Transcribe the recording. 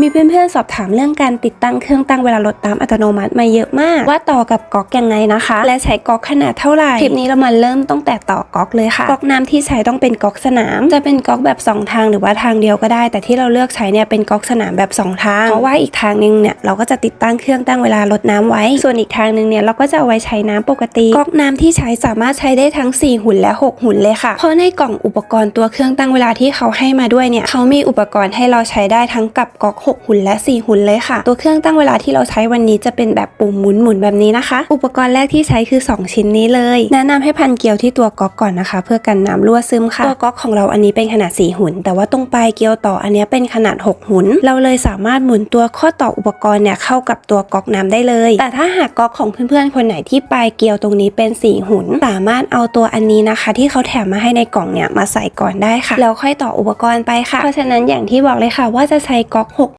มีเพื่อนๆสอบถามเรื่องการติดตั้งเครื่องตั้งเวลารถตามอัตโนมัติมาเยอะมาก ว่าต่อกับก๊อกยังไงนะคะ และใช้ก๊อกขนาดเท่าไหร่คลิปนี้เรามาเริ่มตั้งแต่ต่อก๊อกเลยค่ะก๊อกน้ำที่ใช้ต้องเป็นก๊อกสนาม จะเป็นก๊อกแบบสองทางหรือว่าทางเดียวก็ได้ แต่ที่เราเลือกใช้เนี่ยเป็นก๊อกสนามแบบสองทางเพราะว่าอีกทางนึงเนี่ยเราก็จะติดตั้งเครื่องตั้งเวลารดน้ำไว้ ส่วนอีกทางนึงเนี่ยเราก็จะเอาไว้ใช้น้ำปกติก๊อกน้ำที่ใช้สามารถใช้ได้ทั้ง 4 หุ่นและ 6 หุ่นเลยค่ะเพราะในกล่องอุปกรณ์ตัวเครื่องตั้งเวลาที่เขาให้มาด้วยเนี่ยเขามีอุปกรณ์ให้เราใช้ได้ทั้งกับก๊อก6 หุ่นและ 4 หุ่นเลยค่ะ ตัวเครื่องตั้งเวลาที่เราใช้วันนี้จะเป็นแบบปุ่มหมุนหมุนแบบนี้นะคะ อุปกรณ์แรกที่ใช้คือ 2 ชิ้นนี้เลย แนะนำให้พันเกลียวที่ตัวก๊อกก่อนนะคะ เพื่อกันน้ำรั่วซึมค่ะ ตัวก๊อกของเราอันนี้เป็นขนาด 4 หุ่น แต่ว่าตรงปลายเกลียวต่ออันนี้เป็นขนาด 6 หุ่น เราเลยสามารถหมุนตัวข้อต่ออุปกรณ์เนี่ยเข้ากับตัวก๊อกน้ำได้เลย แต่ถ้าหากก๊อกของเพื่อนๆคนไหนที่ปลายเกลียวตรงนี้เป็น 4 หุ่น สามารถเอาตัวอันนี้นะคะ ที่เขาแถมมาให้ในกล่องเนี่ยมาใส่ก่อนได้ค่ะแล้วค่อยต่ออุปกรณ์ไปค่ะ เพราะฉะนั้นอย่างที่บอกเลยค่ะว่าจะใช้ก๊อก